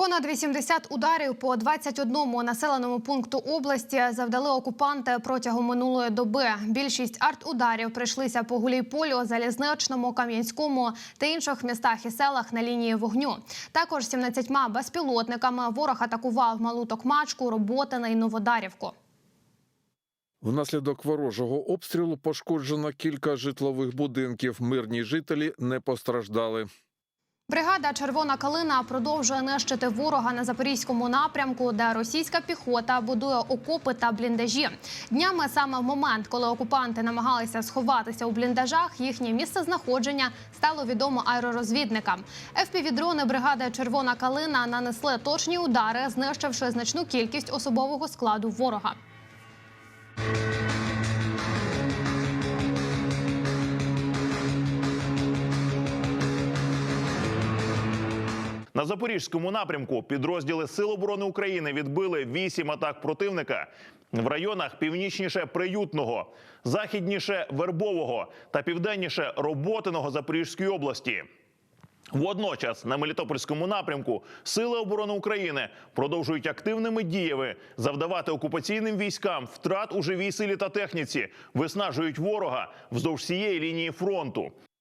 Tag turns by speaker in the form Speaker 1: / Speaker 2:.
Speaker 1: Понад 80 ударів по 21 населеному пункту області завдали окупанти протягом минулої доби. Більшість арт-ударів прийшлися по Гуляйполю, Залізничному, Кам'янському та інших містах і селах на лінії вогню. Також 17 безпілотниками ворог атакував Малу Токмачку, Роботине і Новодарівку.
Speaker 2: Внаслідок ворожого обстрілу пошкоджено кілька житлових будинків. Мирні жителі не постраждали.
Speaker 1: Бригада Червона калина продовжує нищити ворога на запорізькому напрямку, де російська піхота будує окопи та бліндажі. Днями саме в момент, коли окупанти намагалися сховатися у бліндажах, їхнє місце знаходження стало відомо аеророзвідникам. ФПВ-дрони бригади Червона калина нанесли точні удари, знищивши значну кількість особового складу ворога.
Speaker 3: На запорізькому напрямку підрозділи Сил оборони України відбили вісім атак противника в районах північніше Приютного, західніше Вербового та південніше Роботиного Запорізької області. Водночас на Мелітопольському напрямку Сили оборони України продовжують активними діями завдавати окупаційним військам втрат у живій силі та техніці, виснажують ворога вздовж всієї лінії фронту.